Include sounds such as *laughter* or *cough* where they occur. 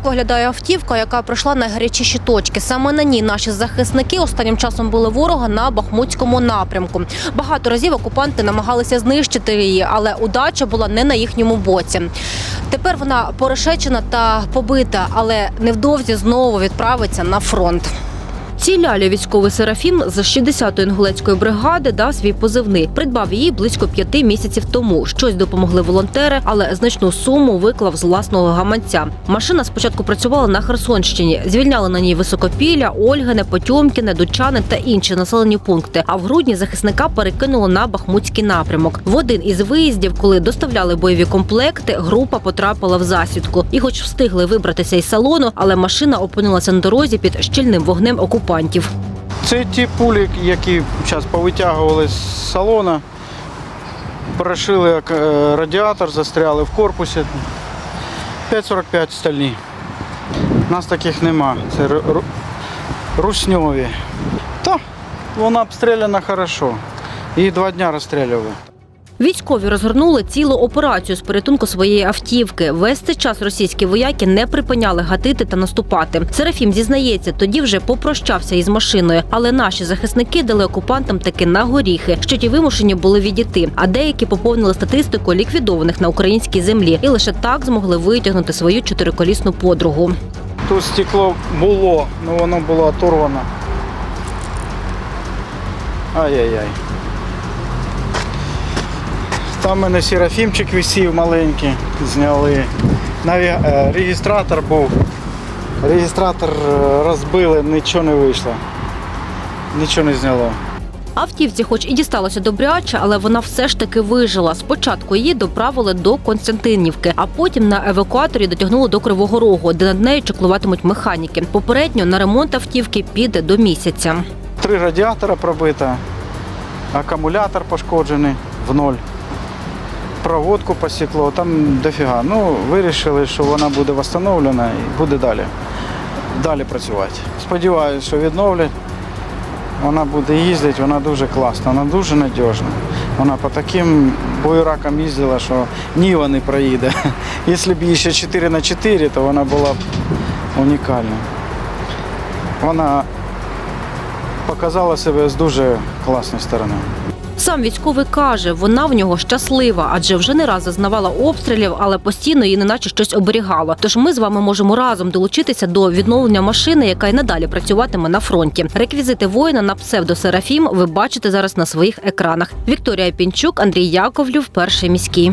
Так виглядає автівка, яка пройшла найгарячіші точки. Саме на ній наші захисники останнім часом були ворога на Бахмутському напрямку. Багато разів окупанти намагалися знищити її, але удача була не на їхньому боці. Тепер вона порешечена та побита, але невдовзі знову відправиться на фронт. Цій лялі військовий Серафім з 60-ї інгулецької бригади дав свій позивний. Придбав її близько п'яти місяців тому. Щось допомогли волонтери, але значну суму виклав з власного гаманця. Машина спочатку працювала на Херсонщині. Звільняли на ній високопілля, Ольгине, Потьомкіне, Дучани та інші населені пункти. А в грудні захисника перекинуло на Бахмутський напрямок. В один із виїздів, коли доставляли бойові комплекти, група потрапила в засідку. І, хоч встигли вибратися із салону, але машина опинилася на дорозі під щільним вогнем окупантів. Це ті пулі, які зараз повитягували з салона, прошили е, радіатор, застряли в корпусі. 5,45 стальні. Нас таких нема. Це ру- ру- русньові. Та вона обстріляна хорошо. Її два дні розстрілювали. Військові розгорнули цілу операцію з порятунку своєї автівки. Весь цей час російські вояки не припиняли гатити та наступати. Серафім зізнається, тоді вже попрощався із машиною, але наші захисники дали окупантам таки на горіхи, що ті вимушені були відійти. А деякі поповнили статистику ліквідованих на українській землі і лише так змогли витягнути свою чотириколісну подругу. Тут стекло було, але воно було оторвано. Ай-яй-яй. Там в мене серафімчик висів маленький, зняли. Наві... е, Реєстратор був. Реєстратор е, розбили, нічого не вийшло. Нічого не зняло. Автівці, хоч і дісталося добряче, але вона все ж таки вижила. Спочатку її доправили до Константинівки, а потім на евакуаторі дотягнули до Кривого Рогу, де над нею чеклуватимуть механіки. Попередньо на ремонт автівки піде до місяця. Три радіатора пробито, акумулятор пошкоджений в ноль. Проводку посікло, там дофіга. Ну, вирішили, що вона буде встановлена і буде далі. Далі працювати. Сподіваюся, що відновлять. Вона буде їздити, вона дуже класна, вона дуже надіжна. Вона по таким боєракам їздила, що Ніва не проїде. *laughs* Якщо б їй ще 4 на 4 то вона була б унікальна. Вона показала себе з дуже класної сторони. Сам військовий каже, вона в нього щаслива, адже вже не раз зазнавала обстрілів, але постійно її неначе щось оберігало. Тож ми з вами можемо разом долучитися до відновлення машини, яка й надалі працюватиме на фронті. Реквізити воїна на псевдо Серафім ви бачите зараз на своїх екранах. Вікторія Пінчук, Андрій Яковлів, перший міський.